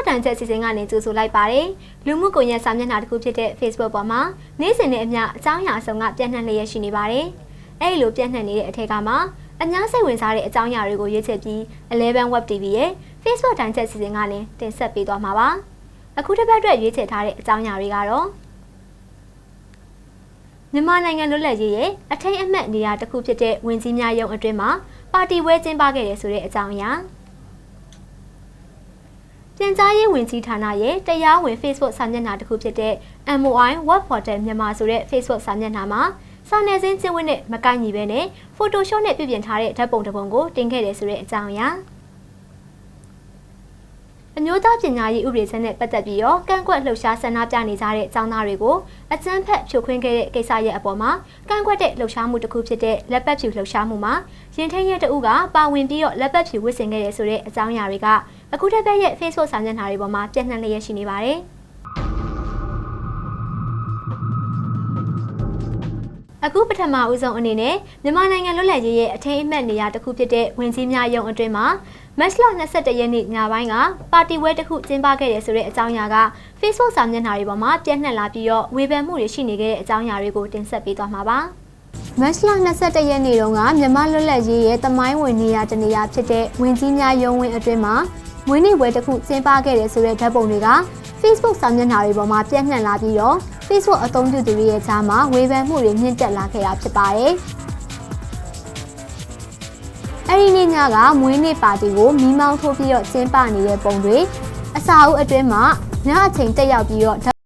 Facebook တန်ချက်စီစဉ်ကနေကြိုဆိုလိုက်ပါတယ်လူမှုကွန်ရက်စာမျက်နှာတစ်ခုဖြစ်တဲ့ Facebook ပေါ်မှာနေ့စဉ်နဲ့အမျှအကြောင်းအရာအစုံကပြန့်နှံ့လျက်ရှိနေပါတယ်အဲ့ဒီလိုပြန့်နှံ့နေတဲ့အထက်ကမှာအများစိတ်ဝင်စားတဲ့အကြောင်းအရာတွေကိုရွေးချယ်ပြီး11 Web TV ရဲ့ Facebook တန်ချက်စီစဉ်ကနေတင်ဆက်ပေးသွားမှာပါအခုတစ်ပတ်အတွက်ရွေးချယ်ထားတဲ့အကြောင်းအရာတွေကတော့မြန်မာနိုင်ငံလွတ်လပ်ရေးရဲ့အထိတ်အမှတ်နေရာတစ်ခုဖြစ်တဲ့ဝင်ကြီးများရုံးအတွင်းမှာပါတီဝဲကျင်းပခဲ့တယ်ဆိုတဲ့အကြောင်းအရာ ပြန်ကြားရေးဝင်ကြီးဌာနရဲ့တရားဝင် Facebook စာမျက်နှာတစ်ခုဖြစ်တဲ့ MOI Web Portal မြန်မာဆိုတဲ့ Facebook စာမျက်နှာမှာစာနယ်ဇင်းကျင်းဝတ်နဲ့မကိုက်ညီပဲနဲ့ Photoshop နဲ့ပြုပြင်ထားတဲ့ဓာတ်ပုံတစ်ပုံကိုတင်ခဲ့တယ်ဆိုတဲ့အကြောင်းအရာအမျိုးသားပညာရေးဥပဒေချက်နဲ့ပတ်သက်ပြီးတော့ကန့်ကွက်လှုပ်ရှားဆန္ဒပြနေကြတဲ့အကြောင်းသားတွေကိုအကြမ်းဖက်ဖြိုခွင်းခဲ့တဲ့ကိစ္စရဲ့အပေါ်မှာကန့်ကွက်တဲ့လှုပ်ရှားမှုတစ်ခုဖြစ်တဲ့လက်ပတ်ဖြူလှုပ်ရှားမှုမှာရင်ထိန်ရဲ့တအုပ်ကပါဝင်ပြီးတော့လက်ပတ်ဖြူဝစ်ဆင်ခဲ့တဲ့ဆိုတဲ့အကြောင်းအရာတွေက အခုတစ်ပတ်ရဲ့ Facebook စာမျက်နှာတွေပေါ်မှာပြန့်နှံ့လျက်ရှိနေပါတယ်။အခုပထမဦးဆုံးအနေနဲ့မြန်မာနိုင်ငံလွတ်လပ်ရေးရဲ့အထိမ်းအမှတ်နေရာတစ်ခုဖြစ်တဲ့ဝင်ကြီးများရုံအတွင်းမှာမတ်လ22ရက်နေ့ညပိုင်းကပါတီဝဲတစ်ခုကျင်းပခဲ့တယ်ဆိုတဲ့အကြောင်းအရာက Facebook စာမျက်နှာတွေပေါ်မှာပြန့်နှံ့လာပြီးတော့ဝေဖန်မှုတွေရှိနေခဲ့တဲ့အကြောင်းအရာတွေကိုတင်ဆက်ပေးသွားမှာပါ မတ်လ22ရက်နေ့တုန်းကမြန်မာလွတ်လပ်ရေးရဲ့တမိုင်းဝင်နေရာတနေရာဖြစ်တဲ့ဝင်ကြီးများရုံဝင်းအတွင်းမှာမွေးနေ့ပွဲတစ်ခုကျင်းပခဲ့တယ်ဆိုတဲ့ဓာတ်ပုံတွေက Facebook စာမျက်နှာတွေပေါ်မှာပြန့်နှံ့လာပြီးတော့ Facebook အသုံးပြုသူတွေရဲ့ကြားမှာဝေဖန်မှုတွေမြင့်တက်လာခဲ့တာဖြစ်ပါတယ်။အဲဒီနေ့ညကမွေးနေ့ပါတီကိုမီးမောင်းထိုးပြီးတော့ကျင်းပနေတဲ့ပုံတွေအစာအုပ်အတွင်းမှာညအချိန်တက်ရောက်ပြီးတော့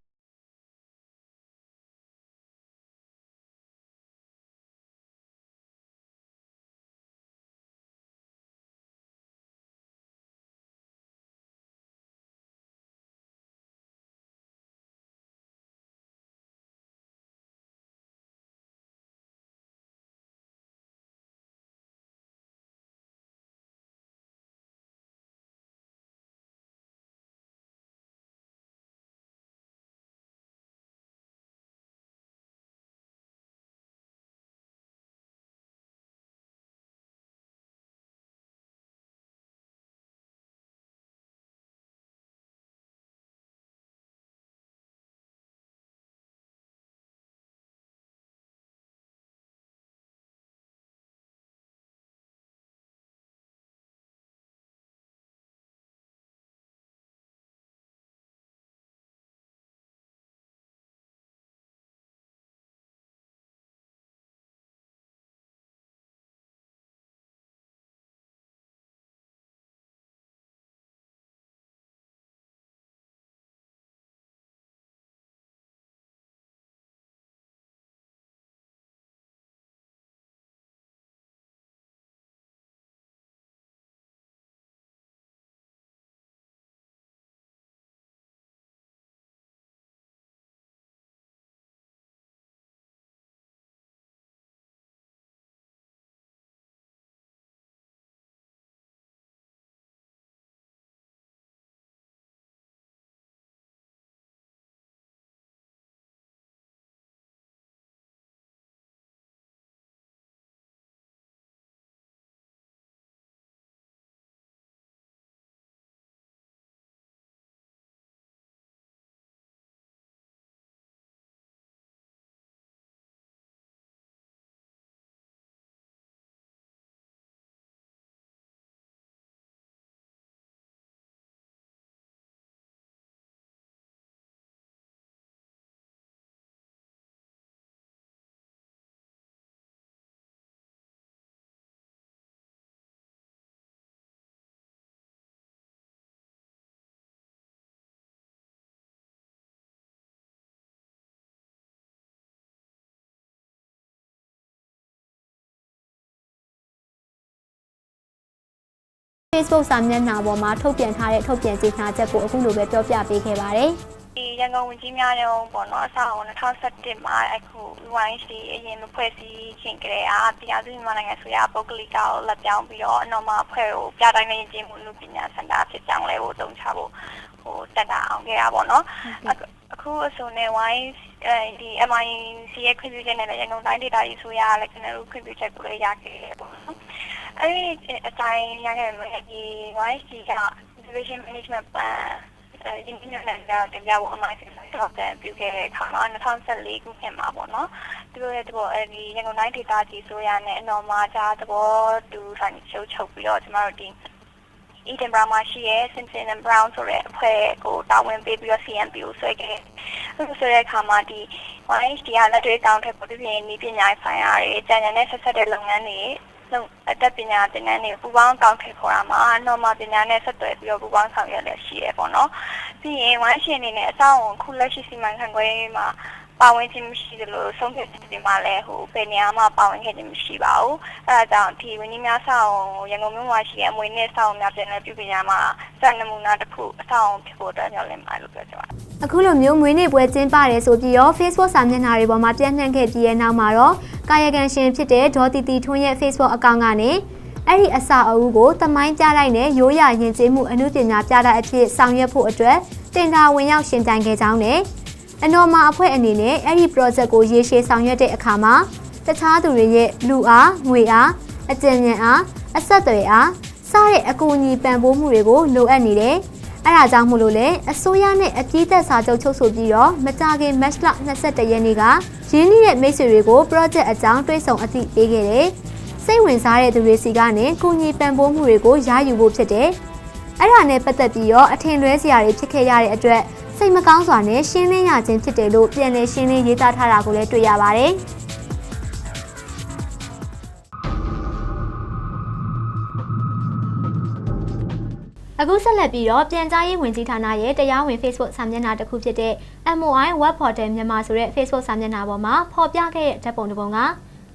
Facebook စာမျက်နှာပေါ်မှာထုတ်ပြန်ထားတဲ့ထုတ်ပြန်ကြေညာချက်ကိုအခုလိုပဲပြောပြပေးခဲ့ပါတယ်။ဒီရန်ကုန်ဝင်ကြီးများရုံးပေါ့နော်အစအောင်2017မှာအခု UNC အရင်လိုဖွဲ့စည်းခြင်းကြတဲ့အားတရားစုမြန်မာနိုင်ငံဆိုရပုဂ္ဂလိကကိုလက်ပြောင်းပြီးတော့အနော်မအဖွဲ့ကိုပြတိုင်းနဲ့ယဉ်ကျေးမှုလူပညာစင်တာဖြစ်ကြောင်းလဲကိုတုံးချဖို့ဟိုတက်တာအောင်ခဲ့ရပါတော့အခုအစုံနဲ့ wise အဲဒီ MIC ရဲ့ခွင့်ပြုချက်နဲ့လည်းရန်ကုန်တိုင်းဒေသကြီးဆိုရလည်းကျွန်တော်တို့ခွင့်ပြုချက်ကိုလည်းရခဲ့တယ်ပေါ့နော် အဲဒီအတိုင်းရခဲ့မယ်ဒီ wise က activation management plan အဲဒီနည်းနဲ့လည်းတင်ပြဖို့အမှန်တရားတော့တန်ပြုခဲ့တဲ့အခါမှာ2014ခုနှစ်မှာပေါ့နော်သူတို့ရဲ့တဘောအဲဒီရန်ကုန်တိုင်းဒေသကြီးဆိုရနဲ့အနော်မာကြားသဘောတူဆိုင်ချုပ်ချုပ်ပြီးတော့ကျမတို့ဒီ Edinburgh မှာရှိရဲ့ Simpson and Brown ဆိုတဲ့အဖွဲ့ကိုတာဝန်ပေးပြီးတော့ CMP ကိုဆွဲခဲ့။အဲ့လိုဆိုတဲ့အခါမှာဒီ YHD ကလက်တွေ့ကောင်းတဲ့ပုံပြင်းဤပညာဆိုင်ရာတွေ၊ကြံကြံနဲ့ဆက်ဆက်တဲ့လုပ်ငန်းတွေလုံး အသက်ပညာသင်တန်းတွေပူပေါင်းကောင်းထည့်ခေါ်တာမှာ normal ပညာနဲ့ဆက်သွယ်ပြီးတော့ပူပေါင်းဆောင်ရွက်လက်ရှိရပေါ့နော်။ပြီးရင်ဝိုင်းရှင်အနေနဲ့အဆောင်ခုလက်ရှိစီမံခန့်ခွဲမှာ ပါဝင်ခြင်းမရှိသလိုဆုံးဖြတ်ချက်တွေမှာလည်းဟိုဘယ်နေရာမှာပါဝင်ခဲ့ခြင်းမရှိပါဘူးအဲဒါကြောင့်ဒီဝင်းကြီးများဆောင်ရန်ကုန်မြို့မှာရှိတဲ့အမွေနဲ့ဆောင်များပြန်လည်ပြုပြင်ရမှာစံနမူနာတစ်ခုအဆောင်ဖြစ်ဖို့အတွက်ညှော်လင့်ပါလို့ပြောချင်ပါတယ်အခုလိုမျိုးမွေးနေ့ပွဲကျင်းပရဲဆိုပြီးတော့ Facebook စာမျက်နှာတွေပေါ်မှာပြန့်နှံ့ခဲ့ပြီးတဲ့နောက်မှာတော့ကာယကံရှင်ဖြစ်တဲ့ဒေါ်တီတီထွန်းရဲ့ Facebook အကောင့်ကနေအဲ့ဒီအစာအုပ်ကိုတမိုင်းပြလိုက်နဲ့ရိုးရာယဉ်ကျေးမှုအမှုပညာပြတဲ့အဖြစ်ဆောင်ရွက်ဖို့အတွက်တင်ဒါဝင်ရောက်ရှင်ပြိုင်ခဲ့ကြောင်းနဲ့ အနော်မာအဖွဲ့အနေနဲ့အဲ့ဒီ project ကိုရေရှည်ဆောင်ရွက်တဲ့အခါမှာတခြားသူတွေရဲ့လူအားငွေအားအကြံဉာဏ်အားအဆက်အသွယ်အားစတဲ့အကူအညီပံ့ပိုးမှုတွေကိုလိုအပ်နေတယ်။အဲဒါကြောင့်မို့လို့လေအစိုးရနဲ့အကြီးသက်စာချုပ်ချုပ်ဆိုပြီးတော့မကြခင် match လ22ရက်နေ့ကရင်းနှီးတဲ့မိတ်ဆွေတွေကို project အကြောင်းတွေးဆောင်အသိပေးခဲ့တယ်။စိတ်ဝင်စားတဲ့သူတွေစီကနေကုညီပံ့ပိုးမှုတွေကိုရယူဖို့ဖြစ်တယ်။အဲ့ဒါနဲ့ပတ်သက်ပြီးတော့အထင်လွဲစရာတွေဖြစ်ခဲ့ရတဲ့အတွက် စိတ်မကောင်းစွာနဲ့ရှင်းလင်းရခြင်းဖြစ်တယ်လို့ပြန်လည်ရှင်းလင်းရေးသားထားတာကိုလည်းတွေ့ရပါတယ်။အခုဆက်လက်ပြီးတော့ပြန်ကြားရေးဝန်ကြီးဌာနရဲ့တရားဝင် Facebook စာမျက်နှာတစ်ခုဖြစ်တဲ့ MOI Web Portal မြန်မာဆိုတဲ့ Facebook စာမျက်နှာပေါ်မှာဖော်ပြခဲ့တဲ့ဓာတ်ပုံတစ်ပုံက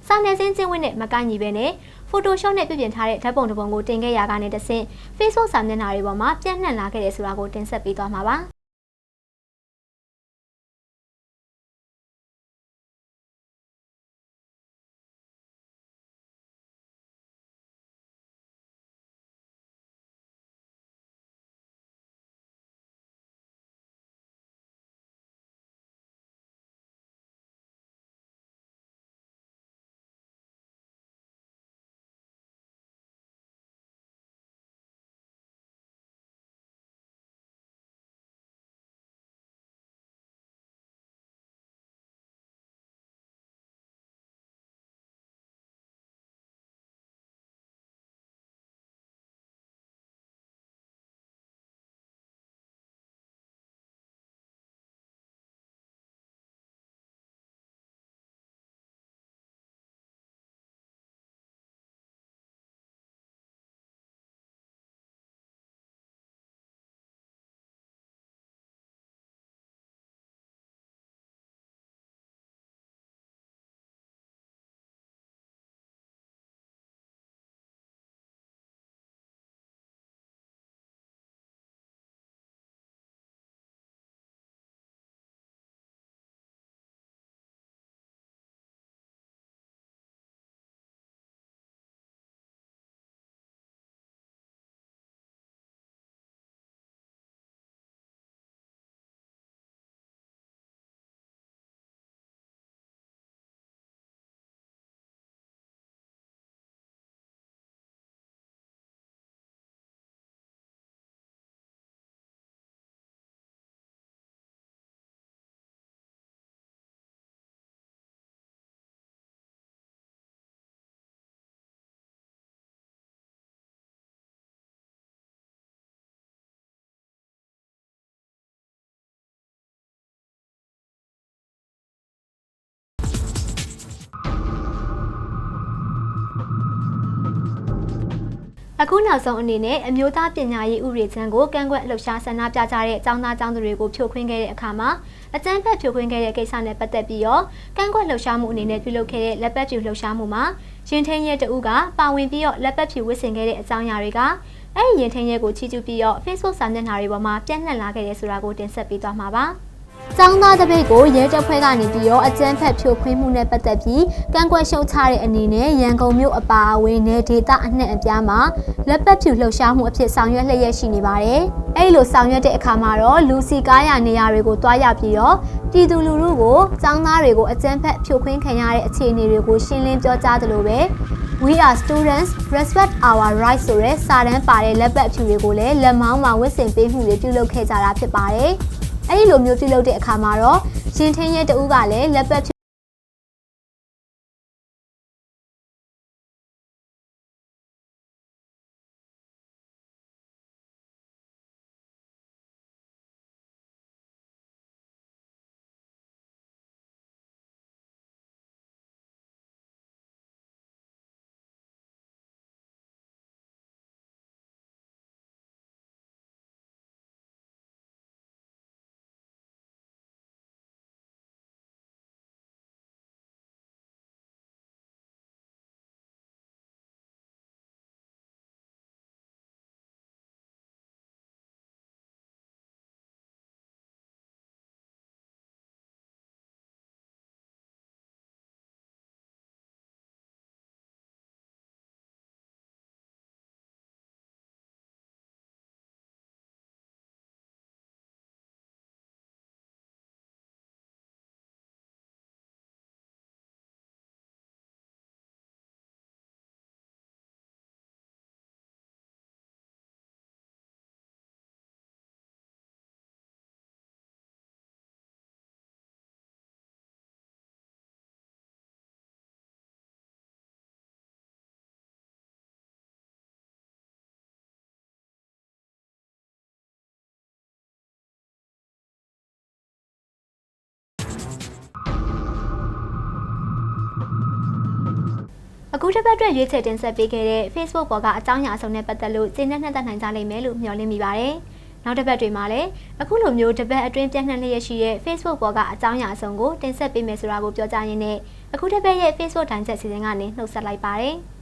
စာနယ်ဇင်းကျင်းဝင်းနဲ့မကိုက်ညီပဲနဲ့ Photoshop နဲ့ပြင်ထားတဲ့ဓာတ်ပုံတစ်ပုံကိုတင်ခဲ့ရတာနဲ့တဆင့် Facebook စာမျက်နှာတွေပေါ်မှာပြန့်နှံ့လာခဲ့တယ်ဆိုတာကိုတင်ဆက်ပေးသွားမှာပါ အခုနောက်ဆုံးအနေနဲ့အမျိုးသားပညာရေးဥပဒေချမ်းကိုကန့်ကွက်လှုပ်ရှားဆန္ဒပြကြတဲ့ចောင်းသားចောင်းသူတွေကိုဖြိုခွင်းခဲ့တဲ့အခါမှာအကြမ်းဖက်ဖြိုခွင်းခဲ့တဲ့ကိစ္စနဲ့ပတ်သက်ပြီးတော့ကန့်ကွက်လှုပ်ရှားမှုအနေနဲ့ပြုလုပ်ခဲ့တဲ့လက်ပတ်ဖြူလှုပ်ရှားမှုမှာရင်ထင်းရဲတအုပ်ကပါဝင်ပြီးတော့လက်ပတ်ဖြူဝစ်ဆင်ခဲ့တဲ့အကြောင်းအရာတွေကအဲ့ဒီရင်ထင်းရဲကိုချီးကျူးပြီးတော့ Facebook စာမျက်နှာတွေပေါ်မှာပြန့်နှံ့လာခဲ့တယ်ဆိုတာကိုတင်ဆက်ပေးသွားမှာပါ။ ចောင်းသားတပိတ်ကိုရဲတပ်ဖွဲ့ကနေပြီးတော့အကြမ်းဖက်ဖြိုခွင်းမှုနဲ့ပတ်သက်ပြီးကန့်ကွက်ရှုံချတဲ့အနေနဲ့ရန်ကုန်မြို့အပါအဝင်နယ်ဒေသအနှံ့အပြားမှာလက်ပတ်ဖြူလှုပ်ရှားမှုအဖြစ်ဆောင်ရွက်လျက်ရှိနေပါတယ်။အဲဒီလိုဆောင်ရွက်တဲ့အခါမှာတော့လူစီကားရနေရာတွေကိုတွားရပြီးတော့ပြည်သူလူထုကိုចောင်းသားတွေကိုအကြမ်းဖက်ဖြိုခွင်းခံရတဲ့အခြေအနေတွေကိုရှင်းလင်းပြောကြားသလိုပဲ We are students respect our rights ဆိုတဲ့စာတမ်းပါတဲ့လက်ပတ်အဖြူတွေကိုလည်းလက်မောင်းမှာဝတ်ဆင်ပေးမှုတွေပြုလုပ်ခဲ့ကြတာဖြစ်ပါတယ်။ အဲဒီလိုမျိုးပြုလုပ်တဲ့အခါမှာတော့ရှင်ထင်းရဲတဦးကလည်းလက်ပတ်ဖြူ အခုတစ်ပတ်အတွက်ရွေးချယ်တင်ဆက်ပေးခဲ့တဲ့ Facebook ပေါ်ကအကြောင်းအရာအစုံနဲ့ပတ်သက်လို့ကျေနပ်နှံ့သက်နိုင်ကြလိမ့်မယ်လို့မျှော်လင့်မိပါတယ်။နောက်တစ်ပတ်တွေမှာလည်းအခုလိုမျိုးတစ်ပတ်အတွင်းပြန့်နှံ့လျက်ရှိတဲ့ Facebook ပေါ်ကအကြောင်းအရာအစုံကိုတင်ဆက်ပေးမယ်ဆိုတာကိုပြောကြရင်းနဲ့အခုတစ်ပတ်ရဲ့ Facebook တိုင်းချက်စီစဉ်ကနေနှုတ်ဆက်လိုက်ပါတယ်။